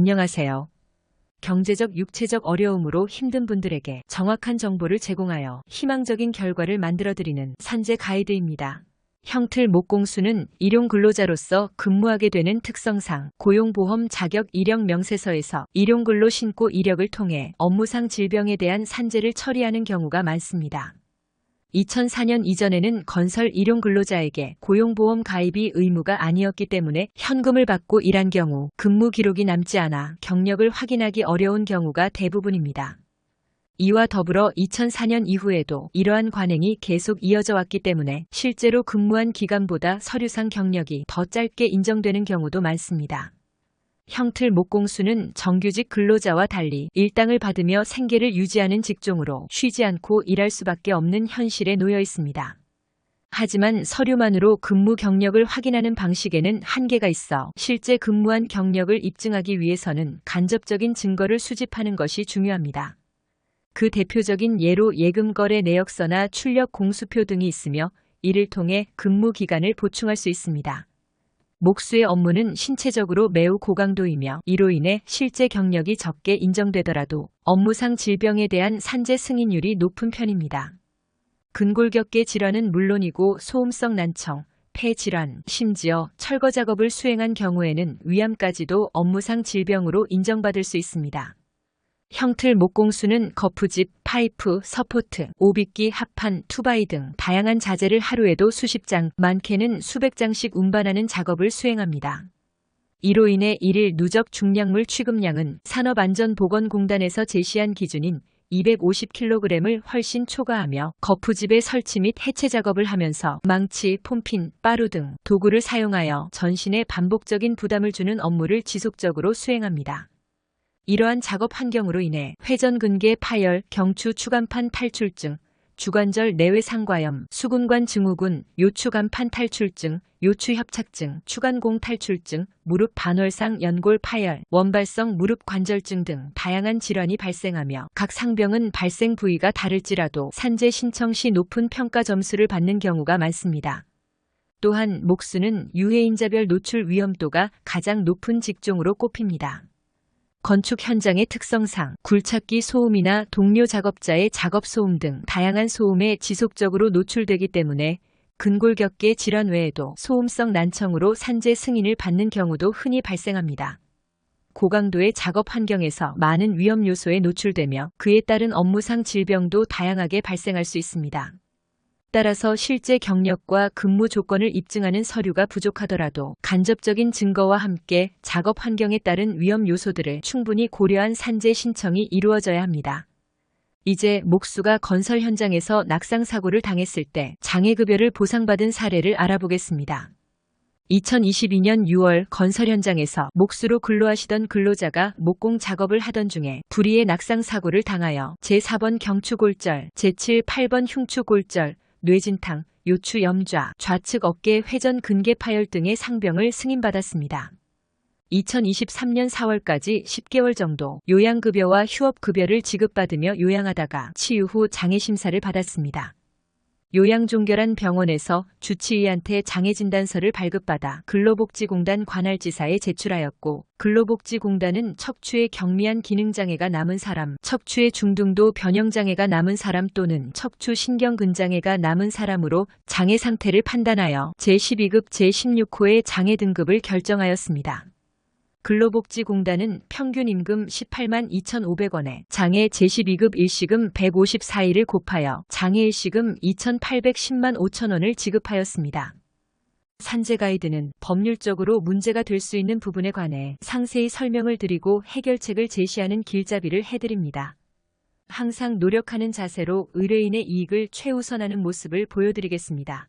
안녕하세요. 경제적, 육체적 어려움으로 힘든 분들에게 정확한 정보를 제공하여 희망적인 결과를 만들어드리는 산재 가이드입니다. 형틀 목공수는 일용 근로자로서 근무하게 되는 특성상 고용보험 자격 이력 명세서에서 일용 근로 신고 이력을 통해 업무상 질병에 대한 산재를 처리하는 경우가 많습니다. 2004년 이전에는 건설 일용 근로자에게 고용보험 가입이 의무가 아니었기 때문에 현금을 받고 일한 경우 근무 기록이 남지 않아 경력을 확인하기 어려운 경우가 대부분입니다. 이와 더불어 2004년 이후에도 이러한 관행이 계속 이어져 왔기 때문에 실제로 근무한 기간보다 서류상 경력이 더 짧게 인정되는 경우도 많습니다. 형틀 목공수는 정규직 근로자와 달리 일당을 받으며 생계를 유지하는 직종으로 쉬지 않고 일할 수밖에 없는 현실에 놓여 있습니다. 하지만 서류만으로 근무 경력을 확인하는 방식에는 한계가 있어 실제 근무한 경력을 입증하기 위해서는 간접적인 증거를 수집하는 것이 중요합니다. 그 대표적인 예로 예금거래 내역서나 출력 공수표 등이 있으며 이를 통해 근무 기간을 보충할 수 있습니다. 목수의 업무는 신체적으로 매우 고강도이며 이로 인해 실제 경력이 적게 인정되더라도 업무상 질병에 대한 산재 승인율이 높은 편입니다. 근골격계 질환은 물론이고 소음성 난청, 폐질환, 심지어 철거 작업을 수행한 경우에는 위암까지도 업무상 질병으로 인정받을 수 있습니다. 형틀 목공수는 거푸집, 파이프, 서포트, 오빗기, 합판, 투바이 등 다양한 자재를 하루에도 수십 장, 많게는 수백 장씩 운반하는 작업을 수행합니다. 이로 인해 일일 누적 중량물 취급량은 산업안전보건공단에서 제시한 기준인 250kg을 훨씬 초과하며 거푸집의 설치 및 해체 작업을 하면서 망치, 폼핀, 빠루 등 도구를 사용하여 전신에 반복적인 부담을 주는 업무를 지속적으로 수행합니다. 이러한 작업 환경으로 인해 회전근개 파열, 경추 추간판 탈출증, 주관절 내외 상과염, 수근관 증후군, 요추간판 탈출증, 요추협착증, 추간공 탈출증, 무릎 반월상 연골 파열, 원발성 무릎 관절증 등 다양한 질환이 발생하며 각 상병은 발생 부위가 다를지라도 산재 신청 시 높은 평가 점수를 받는 경우가 많습니다. 또한 목수는 유해인자별 노출 위험도가 가장 높은 직종으로 꼽힙니다. 건축 현장의 특성상 굴착기 소음이나 동료 작업자의 작업 소음 등 다양한 소음에 지속적으로 노출되기 때문에 근골격계 질환 외에도 소음성 난청으로 산재 승인을 받는 경우도 흔히 발생합니다. 고강도의 작업 환경에서 많은 위험 요소에 노출되며 그에 따른 업무상 질병도 다양하게 발생할 수 있습니다. 따라서 실제 경력과 근무 조건을 입증하는 서류가 부족하더라도 간접적인 증거와 함께 작업 환경에 따른 위험 요소들을 충분히 고려한 산재 신청이 이루어져야 합니다. 이제 목수가 건설 현장에서 낙상 사고를 당했을 때 장애급여를 보상받은 사례를 알아보겠습니다. 2022년 6월 건설 현장에서 목수로 근로하시던 근로자가 목공 작업을 하던 중에 불의의 낙상 사고를 당하여 제4번 경추골절, 제7, 8번 흉추골절, 뇌진탕, 요추 염좌, 좌측 어깨 회전 근개 파열 등의 상병을 승인받았습니다. 2023년 4월까지 10개월 정도 요양급여와 휴업급여를 지급받으며 요양하다가 치유 후 장애 심사를 받았습니다. 요양종결한 병원에서 주치의한테 장애진단서를 발급받아 근로복지공단 관할지사에 제출하였고 근로복지공단은 척추에 경미한 기능장애가 남은 사람, 척추의 중등도 변형장애가 남은 사람 또는 척추 신경근장애가 남은 사람으로 장애 상태를 판단하여 제12급 제16호의 장애 등급을 결정하였습니다. 근로복지공단은 평균 임금 18만 2,500원에 장애 제12급 일시금 154일을 곱하여 장애 일시금 2,810만 5천원을 지급하였습니다. 산재 가이드는 법률적으로 문제가 될 수 있는 부분에 관해 상세히 설명을 드리고 해결책을 제시하는 길잡이를 해드립니다. 항상 노력하는 자세로 의뢰인의 이익을 최우선하는 모습을 보여드리겠습니다.